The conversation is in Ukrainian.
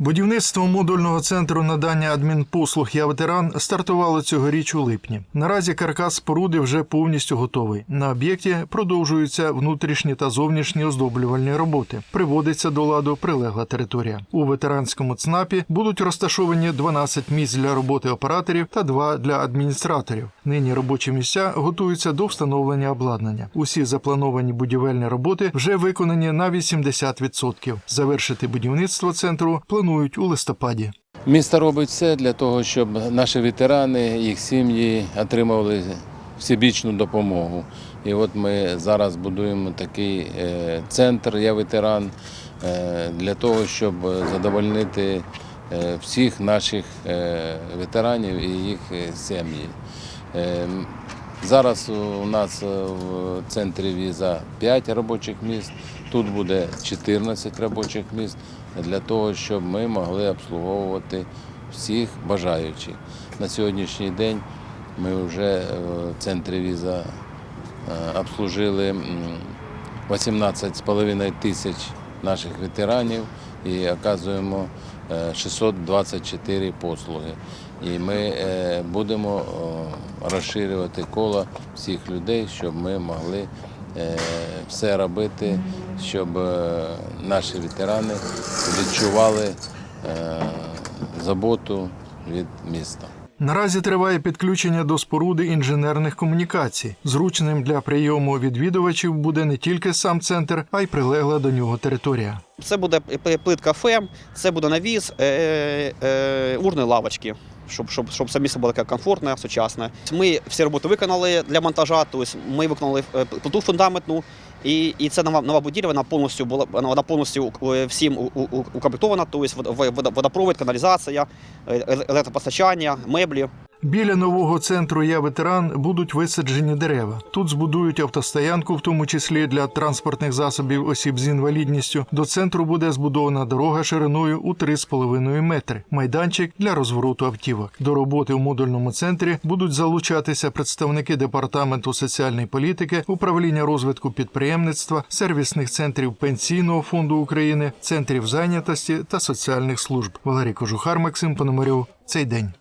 Будівництво модульного центру надання адмінпослуг «Я ветеран» стартувало цьогоріч у липні. Наразі каркас споруди вже повністю готовий. На об'єкті продовжуються внутрішні та зовнішні оздоблювальні роботи. Приводиться до ладу прилегла територія. У ветеранському ЦНАПі будуть розташовані 12 місць для роботи операторів та 2 для адміністраторів. Нині робочі місця готуються до встановлення обладнання. Усі заплановані будівельні роботи вже виконані на 80%. Завершити будівництво центру планують у листопаді. Місто робить все для того, щоб наші ветерани, їх сім'ї отримували всебічну допомогу. І от ми зараз будуємо такий е, центр Я ветеран е, для того, щоб задовольнити е, всіх наших ветеранів і їх сім'ї. Е, Зараз у нас е, в центрі віза 5 робочих місць, тут буде 14 робочих місць для того, щоб ми могли обслуговувати всіх бажаючих. На сьогоднішній день ми вже в центрі віза е, обслужили 18,5 тисяч наших ветеранів і оказуємо е, 624 послуги. І ми е, будемо е, розширювати коло всіх людей, щоб ми могли е, все робити, щоб е, наші ветерани відчували е, заботу від міста. Наразі триває підключення до споруди інженерних комунікацій. Зручним для прийому відвідувачів буде не тільки сам центр, а й прилегла до нього територія. Це буде плитка ФЕМ, це буде навіс, е, е, урни лавочки. Щоб, щоб, щоб це місце було таке комфортне, сучасне. Ми всі роботи виконали для монтажа, тобто ми виконали е, плиту фундаментну, і, і це нова, нова будівля, вона повністю була вона повністю е, всім укомплектована, тобто вод- вод- водопровід, каналізація, е, електропостачання, меблі. Біля нового центру Я ветеран будуть висаджені дерева. Тут збудують автостоянку, в тому числі для транспортних засобів осіб з інвалідністю. До центру буде збудована дорога шириною у 3,5 метри, майданчик для розвороту автівок. До роботи у модульному центрі будуть залучатися представники департаменту соціальної політики, управління розвитку підприємництва, сервісних центрів Пенсійного фонду України, центрів зайнятості та соціальних служб. Валерій Кожухар, Максим Пономарьов. Цей день.